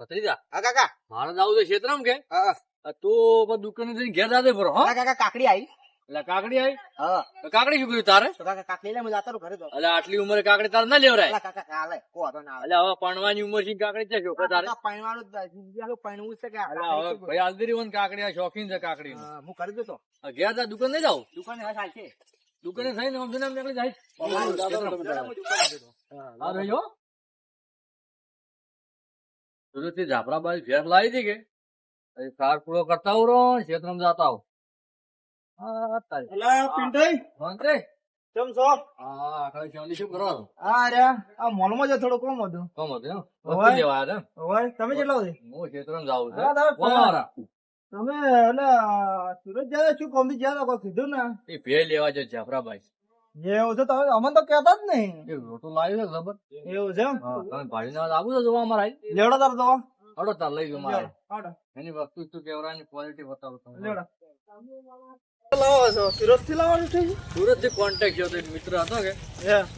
ભત્રીજા હા કાકા મારે જાવું છે ક્ષેત્રમાં કે તું પણ જઈને ઘેર જાતે ભરો હા હા કાકા કાકડી આવી એટલે કાકડી આવી હા કાકડી શું કર્યું તારે કાકા કાકડી લઈને જાતો ઘરે તો એટલે આટલી ઉંમરે કાકડી તારે ના લેવરાય કાકા કાલે કો હતો ના એટલે હવે પરણવાની ઉંમર છે કાકડી છે છોકરા તારે કાકા પૈણવાનું જિંદગી આખું છે કે હવે ભાઈ આલદરી વન કાકડી શોખીન છે કાકડી હું કરી દેતો ઘેર જા દુકાન નહીં જાવ દુકાને ચાલશે દુકાને થઈને અમદાવાદ નીકળી જાય હા રહ્યો સુરતથી જાફરાબાદ ભેર લાવી દી કે. કાર પૂરો કરતા રહો ક્ષેત્રમાં જાતા હા તારી. પિંટાઈ. મંત્રી કેમ છો? હા આખા શાંતિ શું કરો હા અરે આ મોલમાં જો થોડું કોમ હતું. કોમ હતું? હોય. વસ્તુ લેવા આવ્યા હતા હોય તમે કેટલા સુધી? હું ક્ષેત્રમાં જાઉં છું. હા, તમે કોણ તમે એટલે સુરત જ્યાં શું કોમથી જ્યાં કોઈ કીધું ને? એ ભેળ લેવા છે જાફરાબાઈ એવું છે તમે અમને તો કેતા જ નહીં. એ રોટો લાવ્યો છે ખબર. એવું છે એમ? તમે ભાડીને આવું છે જોવા અમારા? લેવડો તાર દવા હડો તાર લઈ ગયો મારે. એની વસ્તુ શું કેવરાની ક્વોલિટી બતાવું તમને લેવડો. લાવો છો સુરતથી લાવવાનું છે સુરતથી કોન્ટેક્ટ થયો એક મિત્ર હતો કે?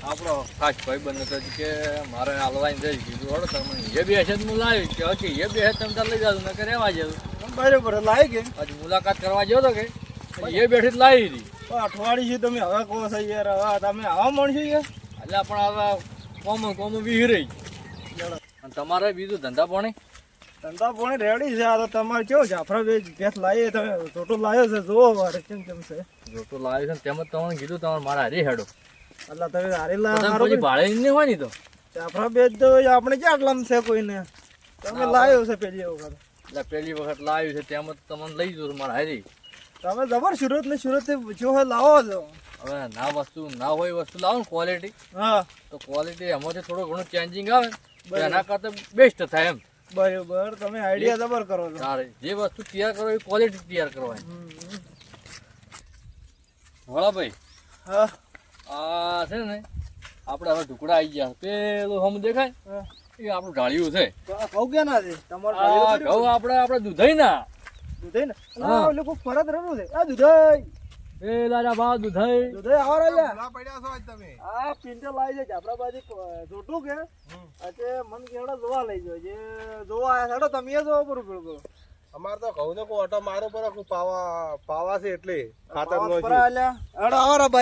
આપણો ખાસ ભાઈ બંધ હતો કે મારે હાલવાની થઈ કીધું હડો તમે એ બે હશે હું લાવી. કે ઓકે એ બે હશે તમે તાર લઈ જાવ નકર રહેવા જેવું. બરોબર લાવી કે? આજે મુલાકાત કરવા ગયો તો કે? એ બેઠી જ લાવી હતી. અઠવાડિયું છે તમે હવે કહો છો યાર હવે તમે આવા મળશો યાર. એટલે પણ હવે કોમ કોમ વિહરાઈ અને તમારે બીજું ધંધા પાણી? ધંધા પાણી રેડી છે આ તો તમારે કેવો જાફરા બે ગેસ લાવીએ તમે ટોટો લાવ્યો છે જોવો મારે કેમ કેમ છે. રોટો લાવ્યો છે તેમ જ તમને કીધું તમારે મારે હારી હેડો. એટલે તમે હારી લાવ ભાડે નહીં હોય ને તો? જાફરા બે તો આપણે ક્યાં આટલામ છે કોઈને? તમે લાવ્યો છે પેલી વખત. એટલે પહેલી વખત લાવ્યું છે તેમ જ તમને લઈ જવું મારે હારી. તમે જબર સુરત ને સુરત જો હોય લાવો છો. હવે ના વસ્તુ ના હોય વસ્તુ લાવો ને ક્વોલિટી હા. તો ક્વોલિટી એમાંથી થોડું ઘણું ચેન્જિંગ આવે એના કરતા બેસ્ટ થાય એમ. બરોબર તમે આઈડિયા જબર કરો છો. સારી. જે વસ્તુ તૈયાર કરો એ ક્વોલિટી તૈયાર કરવાની. વાળા ભાઈ હા. આ છે ને આપણે હવે ઢુકડા આવી ગયા. પેલું હમ દેખાય? એ આપણું ઢાળિયું છે. ઘઉં ક્યાં ના છે? તમારું ઘઉં આપણે આપણે દૂધાઈ ના દુધાઈ ને? હા. આ લોકો ફરત રહેલું છે? આ દુધાઈ. પેલા જા ભાવ દૂધાઈ. દુધાઈ આવો રે આ પિંટો લાવી છે જાફરા જોટું કે? આજે મન કેવડો જોવા લઈ ગયો. જે જોવા આયા હેડો તમે એ જોવા પર બરોબર. અમાર તો ઘઉં ને ઓટો મારો પર પાવા પાવા છે એટલે. ખાતર નો આવો રે.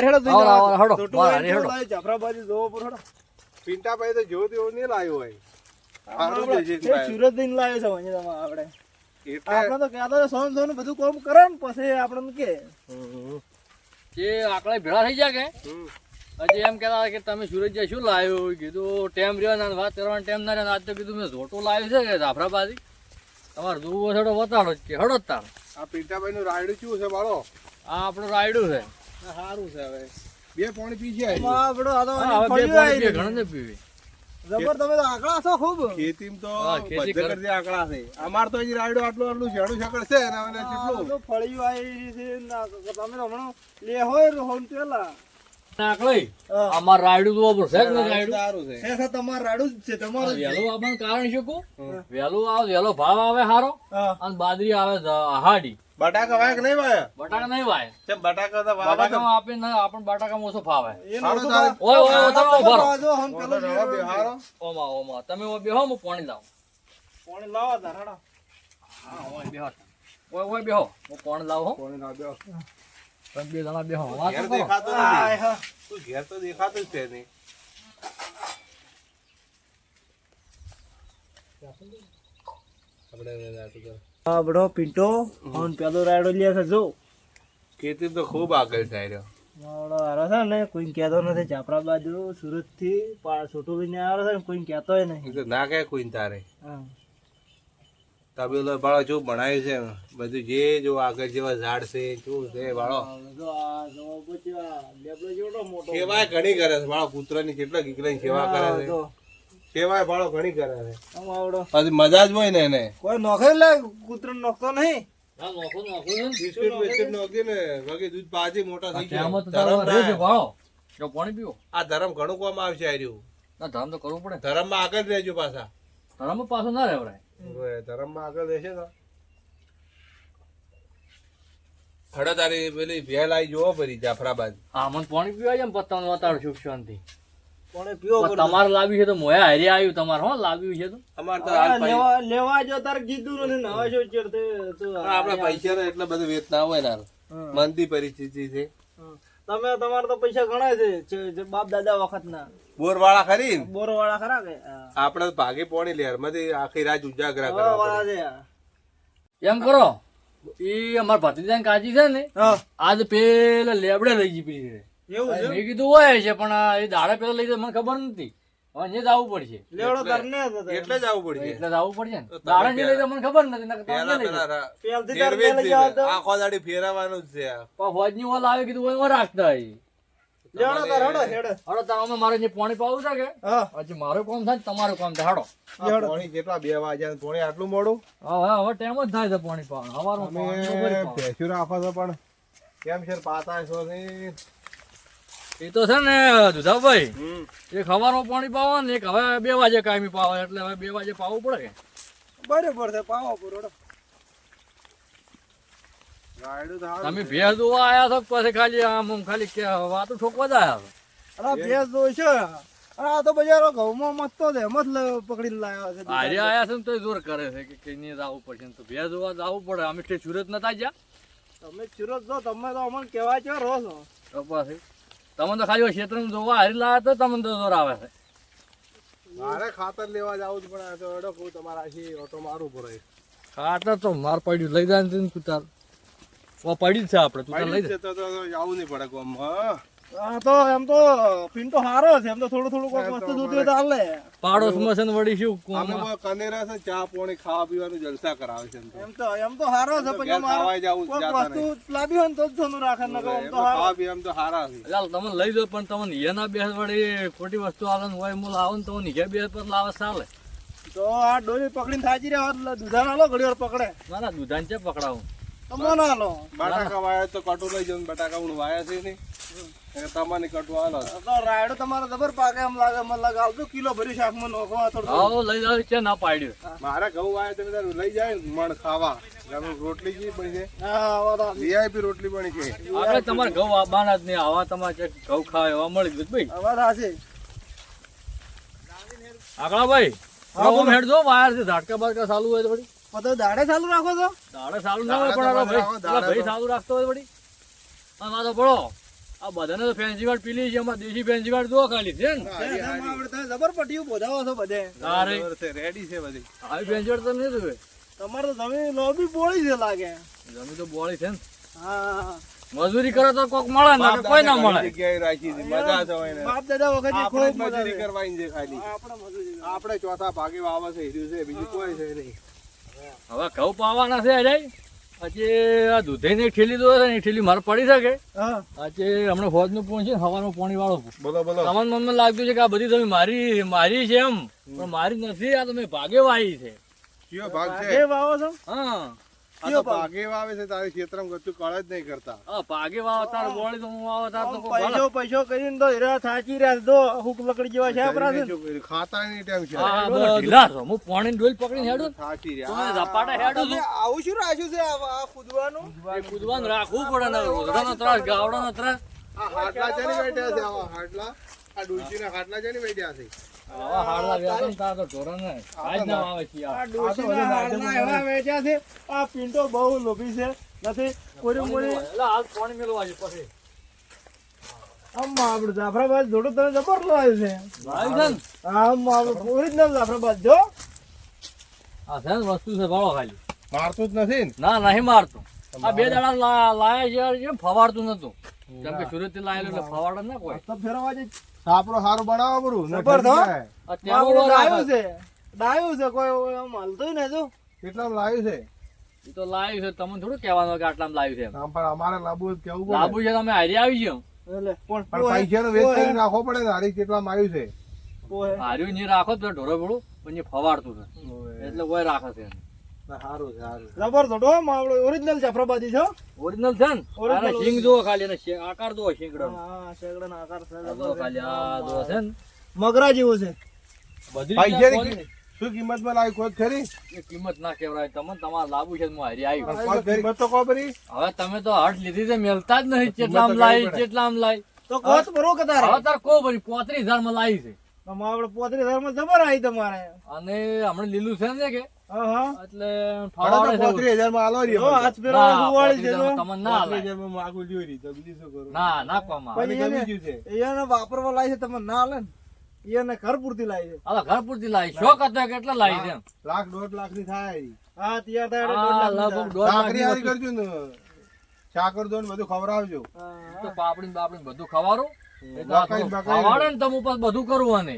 હેડો. હેડો. જોવા પર હેડો. પિંટા ભાઈ તો જેવું તેવું નહીં લાવ્યું હોય. છે. સુરત જઈને લાવ્યો છે આપડે આપણે. આપણે તો કહેતા હતા સોન સોન બધું કામ કરે ને પછી આપણને કે. જે આકડા ભેળા થઈ જાય કે. હજી એમ કહેતા કે તમે સુરત શું લાવ્યું? કીધું ટેમ રહ્યો ને વાત કરવાનો ટેમ ના રહ્યો ને. આજ તો કીધું મેં ઝોટો લાવ્યું છે કે જાફરાબાદી? તમારે જોવો થોડો વતાડો જ કે હળો તાર આ પીટાભાઈ નું રાયડું શું છે બાળો આ આપણું રાયડું છે. સારું છે હવે. બે પાણી પી છે. આપણો આ તો પીએ, ને પીવી. જબર તમે તો આકડા છો ખૂબ. ખેતીમાં તો બધે કરે. કરતી છે. અમાર તો અહીં રાયડું આટલું આટલું શેડું શકડ છે અને હવે કેટલું? તો ફળિયું આવી છે તમે તો હમણાં લે હોય હોમ તેલા નાકળી અમાર રાયડું તો રાયડું? સારું છે. છે તમારું જ છે તમારું જ. વહેલું આવવાનું કારણ શું કહું? વહેલું આવે વેલો ભાવ આવે સારો અને બાદરી આવે હાડી. બટાકા વાય કે નહીં વાય. બટાકા નહીં વાય. કેમ બટાકા તો વાવા બટાકા આપે ને આપણને બટાકામાં ઓછો ફાવે. તો. ઓય ઓય ઓય, તમે ઊભો રહો. આ જો હોમ પેલો રવા બેહારો. ઓમા ઓમાં. તમે ઓ બેહો હું પાણી લાવ. પાણી લાવો ધરાડા. હા ઓય બેહો. ઓય ઓય બેહો. હું પાણી લાવ હો. પાણી લાવ બેહો. તમે બે જણા બેહો. વાત તો દેખાતો આય નથી તું ઘેર તો દેખાતો જ છે નહીં. આપણે આ બડો પિન્ટો ફોન પેલો રાડો લે છે જો. ખેતી તો ખૂબ આગળ જાય રહ્યો. મારો હારો છે ને કોઈ કહેતો નથી ચાપરા બાજુ સુરતથી છોટું લઈને આવ્યો છે ને કોઈ કહેતોય નહીં. ના કહે કોઈ તારે. તબેલો બાળો જો બનાવ્યું છે બધું જે જો આગળ જેવા ઝાડ છે શું છે બાળો સેવાય ઘણી કરે છે બાળો કૂતરાની કેટલા દીકરાની સેવા કરે છે. સેવાય ભાડો ઘણી કરે છે. આમ આવડો. પછી મજા જ હોય ને એને. કોઈ નોખે લે કૂતરો નોખતો નહીં. ના, નોખો નોખો છે ને. બિસ્કિટ બિસ્કિટ નોખી ને બાકી દૂધ પાજી મોટા થઈ ગયા. તો તારો ધરમ રહેશે ના. ભાળો જો પાણી પીવો. આ ધરમ ઘણું કામ આવશે આ રહ્યું. ના ધર્મ તો કરવું પડે. ધરમમાં આગળ રહેજો પાછા. ધર્મ પાછો ના રહેવરાય હવે ધરમમાં આગળ રહેશે તો. તારી પેલી ભેલ આવી જોવો ફરી જાફરાબાદ. હા મને પાણી પીવા ને પત્તાનું વાતાવરણ શાંતિ. કોણે પીવો તમારે લાવ્યું છે તો મોયા હારી આવ્યું તમારે હો લાવ્યું છે તો. અમાર તો લેવા જો તાર કીધું નથી ને હવે શું ચડતે તો પણ આપણા પૈસા એટલે બધું વેતના હોય ને મંદી પરિસ્થિતિ છે. તમે તમારે તો પૈસા ઘણા છે જે- જે બાપ દાદા વખત ના બોર વાળા ખરી બોર વાળા ખરા કે? આપડે તો ભાગે પોણી લેરમાંથી આખી રાત ઉજાગરા કરવા છે. એમ કરો. એ અમાર ભત્રીજા કાજી છે ને આજ પેલા લેબડે લઈ જી પડી છે એવું છે મેં કીધું હોય છે પણ એ દાડા પેલા લઈ મને ખબર નથી હવે જ આવવું પડશે. લેવડો કરને એટલે જ આવવું પડશે. એટલે જ આવવું પડશે ને. દાડા જે લઈ મને ખબર નથી નકર પેલા પેલા પેલથી તારે ફેરવે જ પેલે નહીં. જવા દો. આખો દાડી ફેરવવાનું જ છે. આ. પણ ફોજની ઓલ આવે કીધું ઓય ઓય રાખતા હોય. લેવડો તાર હેડો હેડો. હડો તાર અમે મારે જે પાણી પાવું છે કે? હા. હજી મારું કામ થાય ને તમારું કામ થાય. હડો. કેટલા? બે વાગ્યા પોણી આટલું મોડું? હવે હવે ટાઈમ જ થાય છે પાણી પાવાનું. હવારમાં પાણી નો ભરી પાવાનું. ભેંસું રાખો છો પણ. કેમ છે પાતા છો ને એ તો છે ને દુધાભાઈ એક હવાનું પાણી પાવો ને એક હવે બે વાગે કાયમી પાવા એટલે હવે બે વાગે પાવું પડે બરોબર છે પાવો પૂરો તમે ભેંસ દોવા આયા છો પછી ખાલી આમ ખાલી કે વાતો ઠોકવા જ આયા છો? અરે ભેંસ દો છે. અરે આ તો બજારો ઘઉંમાં મસ્ત છે મત લ- પકડીને લાવ્યા છે આજે આયા છે ને તો જોર કરે છે કે કઈ નહીં જવું પડશે તો ભેંસ દોવા જવું પડે. અમે તે સુરત નતા ગયા. તમે સુરત જો તમે તો અમને કહેવા છો રહો છો. તો પછી? તમે તો ખાલી ક્ષેત્રમાં જોવા હારી લાવે તો તમને તો જોર આવે છે. મારે ખાતર લેવા જાવું જ પણ આ તો અડો કહું તમારા આખી ઓટો મારું પડે. ખાતર તો માર પડ્યું લઈ જાય ને કુતાર. પડ્યું છે આપણે તું લઈ પાડી જ જા. છે તો તો જવું નહીં પડે કોમ હા? આ તો એમ તો હારો છે એમ તો થોડું થોડું કોઈ વસ્તુ જોતી હોય તો હાલે પાડોશમાં છે ને વળી શું અમે કોઈ કનેરા છે ચા પોણી ખાવા પીવાનું જલસા કરાવે છે એમ તો. એમ તો હારો છે પછી ઘેર મારો ખાવાય જાવું કોઈક વસ્તુ લાવી હોય ને તો જ સોનું રાખે ને એમ એમ તો ખાવા પીવા તો હારા છે. ચાલ તમે લઈ દો પણ તમને હિયા ના બેસ વળી ખોટી વસ્તુ આવે ને હોય મૂળ આવે ને તો હિયા બેસ પર લાવે ચાલે તો આ ડોલી પકડીને થાચી રહ્યા દુધાન દૂધા ઘડી વાર પકડે. મારા ના દુધાન છે પકડાવું. હાલો બટાકા વાયા તો કટુ લઈ જાઉં બટાકા હું વાયા છે નહીં. એટલે તમારે કટુ હાલો. તો રાયડો તમારો જબર પાકે એમ લાગે મને કિલો ભરી શાકમાં નોખો આ થોડું આવો લઈ જાવ છે ના પાડ્યું મારા ઘઉં વાયા તમે તારું લઈ જાય મણ ખાવા. રોટલી જી બની છે હા વીઆઈપી રોટલી બની છે આપણે તમારે ઘઉં આવવાના જ નહીં. આવા તમારે જે ઘઉં ખાવા એવા મળી ગયું ભાઈ. વાત હાચી. આગળ ભાઈ. હેડ જો વાયર છે ઝાટકા બાટકા ચાલુ હોય તો તો દાડે ચાલુ રાખો છો? દાડે ચાલુ ના હોય પણ દાડે આ તો ભાઈ રાખો, દાડે પેલા ભાઈ ચાલુ રાખતો હોય વળી. આ વાતો પડો. આ બધાને તો ફેન્સી વાળ પીલી છે એમાં દેશી ફેન્સી વાળ જો ખાલી છે ને? એમ આવડે તમે જબર પટ્ટીઓ બોધાવો છો બધે. રેડી છે બધી. આવી ફેન્સી વાળ તો નહીં તમારે તો જમીન લોબી પોળી છે લાગે. જમી તો બોળી છે ને. હા. મજૂરી કરો તો કોક મળે ને કોઈ ના મળે. જગ્યાએ રાખી છે મજા તો હોય બાપ દાદા વખત આપણે ખૂબ મજૂરી કરવાની છે ખાલી. આપણે મજૂરી આપણે ચોથા ભાગે વાવે થઈ રહ્યું છે બીજું કોઈ છે નહીં. હવે ઘઉં પાવાના છે અજય. આજે આ દૂધની ઠેલી દો છે ને ઠેલી મારે પડી શકે. હા. આજે હમણાં ફોજનું પોણ છે ને હવાનું પાણી. વાળો બોલો બોલો. તમને મનમાં લાગતું છે કે આ બધી તમે મારી મારી છે એમ. પણ મારી નથી આ તમે ભાગે વાઈ છે. કયો ભાગ છે? વાવો છો? હા. આ વાવે છે તારી ક્ષેત્રમાં કશું કળ જ નહીં કરતા. આ ભાગે વાવ તાર બોળી તો હું વાવ તાર તો પૈસો પૈસો કરીને તો હીરા થાચી રહ્યા દો હુક લકડી જેવા છે આપણા છે ને. ખાતા નહીં ટેમ છે. હા, ઢીલા છો. હું પાણીની ડોલ પકડીને હેડું. થાકી રહ્યા. એ ઝપાટે હેડું તમે આવું શું રાખ્યું છે આ આ એ કૂદવાનું રાખવું પડે ને રોજડાનો ત્રાસ ગાવડાનો ત્રાસ. આ હાટલા જેની બેઠ્યા છે આવા હાટલા. આ ડુલચીના હાટલા જેની બેઠ્યા છે. આવા હાડલા વ્યાપે ને તાર તો ઢોરાને આજ ના આવે છે આ યાર. ડોશીના હાલના એવા વેચ્યા છે આ પિંટો બહુ લોભી છે. નથી? કોરી મોરી હાલ પાણી મેળવા છે પછી. આમ આપણે જાફરાબાદ જોડો તમે જબર લાવ્યું છે? આમ આપણે ઓરિજિનલ જાફરાબાદ જો. આ છે વસ્તુ છે ભાળો ખાલી. મારતું જ નથી ના? નહીં મારતું. આ બે દાડા લાયા છે ફવાડતું નતું? કેમ કે સુરતથી લાયેલું એટલે ફવાડે ના કોઈ. તો ફેરવા જે સારું બનાવો બરું ને તો આપણું રાખે. છે. ડાયું છે કોઈ આમ હાલતું ને જો કેટલા લાવ્યું છે? એ તો લાવ્યું છે તમને થોડું કહેવાનું કે આટલામાં લાવ્યું છે આમ પણ અમારે લાબુ કેવું પડે. લાંબુ છે તમે હારી આવી ગયો એટલે પણ પૈસાનો વેચ કરી નાખવો પડે ને હારી કેટલા માર્યું છે. હાર્યું નહીં રાખો તો ઢોરો ભેળું પણ એ ફવાડતું છે એટલે કોઈ રાખે છે સારું સારું જબર જોડો આમ આપણે ઓરિજિનલ જાફરાબાદી છો ઓરિજિનલ છે ને? Original, આના શીંગ ખાલી અને આકાર જુઓ શીંગડો હા શેકડાનો આકાર છે આ ખાલી આ જુઓ છે ને? મગરા જેવો છે. બધી રીતના કિંમત- માં લાવી ખોજ ખરી? એ કિંમત ના કહેવાય તમને તમારે લાવવું છે હું હારી આવી કિંમત તો ખબર હવે તમે તો હટ લીધી છે મેલતા જ નહીં કેટલા તો લાવી પડે. કેટલામ લાવી તો કોત બરો કે તારે હવે તાર કો ભરી પોત્રીસ હજારમાં લાવી છે. તો આપણે હજારમાં જબર આવી તમારે. અને હમણાં લીલું છે ને કે? હા હા. એટલે હવે ફવાડે તો છે. પોત્રીસ હજારમાં આલો રહ્યો હાથ ફેરવા ના, છે તમને ના પોત્રીસ લાય. માગું જોઈ રહી, તો બીજું શું કરું? ના ના કોમાં મને પણ ગમી એને- ગયું છે. એને વાપરવા લાવી છે તમે ના લે ને. એને ઘર પૂરતી લાવી છે. હવે ઘર પૂરતી લાવી શોખ હતો કેટલા લાવી છે લાખ દોઢ લાખની થાય. હા તૈયાર થાય લગભગ દોઢ સાકરી કરજો ને. સાકર દો ને બધું ખવડાવજો. તો પાપડી બાપડી બધું ખવારું. એ તો આ બકાઈ થોડું બકાઈ. ખવાડે ને તમે ઉપર બધું કરવું અને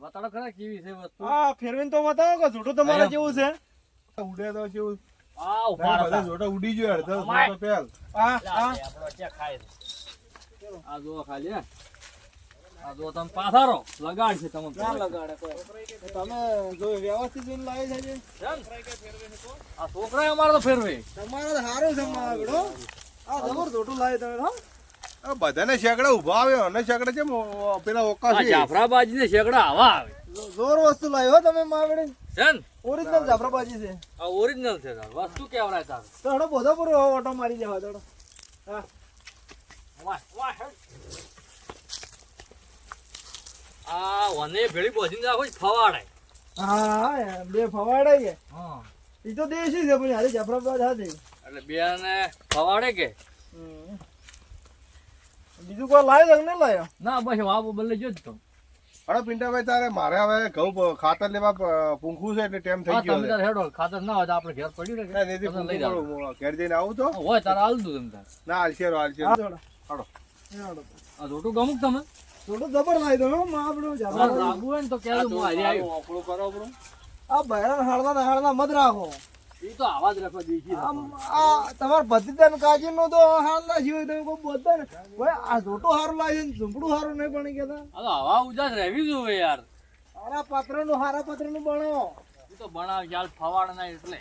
બતાડો ખરા કેવી છે વસ્તુ? હા ફેરવીને તો બતાવો કે છૂટું તમારે કેવું છે? ઉડે તો કેવું આ ના, ઊભા બધા હતા. જોટા ઉડી ગયો અડધો અમાય. જોટો પેલ હા લા, આપણો ત્યાં ખાય આ જુઓ ખાલી આ જુઓ તમે પાથારો લગાડ છે તમે ના લગાડે તમે જો વ્યવસ્થિત જોઈને લાવી છે આ છોકરા અમારે તો ફેરવે. તમારે તો સારું છે મારા. આ જબર જોટું લાવે તમે હો. બધાને શેકડા ઊભા આવે અને શેકડા છે પેલા ઓકા છે જાફરાબાજી ને શેકડા આવા આવે. જોર વસ્તુ લાવ્યો તમે માવડે છે ઓરિજિનલ જાફરાબાજી છે. આ ઓરિજિનલ છે સર વસ્તુ કેવરાય તાર. તો હડો બોધો પર ઓટો મારી જવા દોડો હા. વાહ, વાહ, આ વને ભેળી બોજીને રાખો છે, ફવાડે હા બે ફવાડે કે હા. ઈ તો દેશી છે પણ હારી જાફરાબાદ દે એટલે બે ને ફવાડે કે. બીજું કોઈ લાય કે નહીં લાવ્યો ના બસ વાપો બદલે જો જ તો અરે પિંટાભાઈ તારે મારે હવે ઘઉં ખાતર લેવા પૂંખું છે એટલે ટાઈમ થઈ ગયો તમે હેડો ખાતર ના હોય તો આપણે ઘેર પડ્યું ને ના, નથી લઈ જાઓ. ઘેર જઈને આવું તો. હોય તારે આલતું દઉં તમે તાર. ના હાલશેરો હા, હાલશેરો જોડો. હાલો. આ જોટું ગમુક તમે? જોટું જબર લાવી દો માં આપણું આ લાગુ હોય ને તો કહેજો હું હારી આવ્યો. આ બહેરાન હાડવા હાડવા હાળના મત રાખો. ઈ તો આવા જ રાખવા દેખી આમ આ તમાર ભતીજા ને કાજી નો તો હાલ ના જીવે તમે કોઈ બોલતા ને. ભાઈ આ જોટું હારું લાગે ને ઝૂંપડું હારું નહીં બની ગયા આ હવા ઉજાસ રહેવી જોઈએ યાર. હારા પાત્રનું હારા પાત્રનું બનાવો એ તો બનાવ ચાલ ફવાડ ના એટલે.